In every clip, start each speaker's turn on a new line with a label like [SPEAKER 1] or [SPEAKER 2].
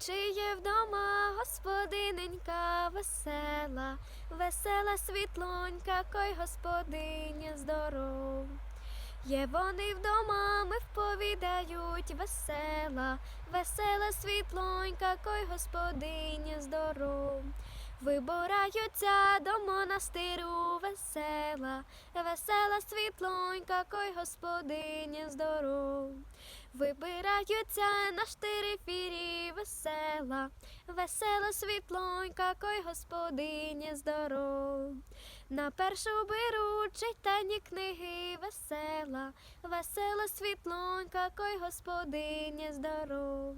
[SPEAKER 1] Чи є вдома господиненька весела, весела світлонька, кой господиня здоров. Є вони вдома, ми вповідають весела, весела світлонька, кой господиня здоров. Вибираються до монастиру весела, весела світлонька, кой господиня здоров. Вибираються на штири фірі весела, весела світлонька, кой господиня здоров. На першу беру читання книги весела, весела світлонька, кой господиня здоров.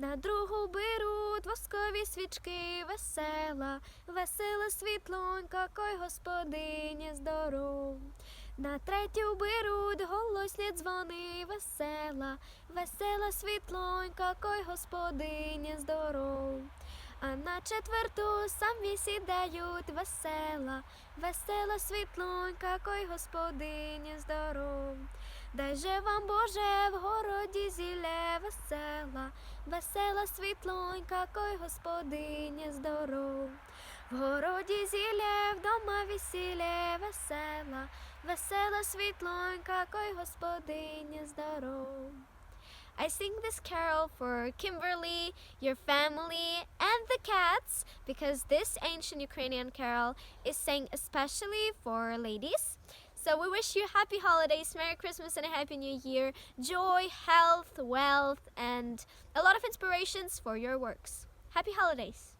[SPEAKER 1] На другу беруть воскові свічки весела, весела світлонька, кой господиня здоров. На третю беруть голосні дзвони весела, весела світлонька, кой господиня здоров. А на четверту самі сідають весела, весела світлонька, кой господиня здоров. Дай же вам, Боже, в городі зілля весела, весела світлонька, кой господиня здоров. В городі зілля, вдома весілля весела, весела світлонька, кой господиня здоров. I sing this carol for Kimberly, your family, and the cats because this ancient Ukrainian carol is sang especially for ladies. So we wish you happy holidays, Merry Christmas, and a Happy New Year. Joy, health, wealth, and a lot of inspirations for your works. Happy holidays!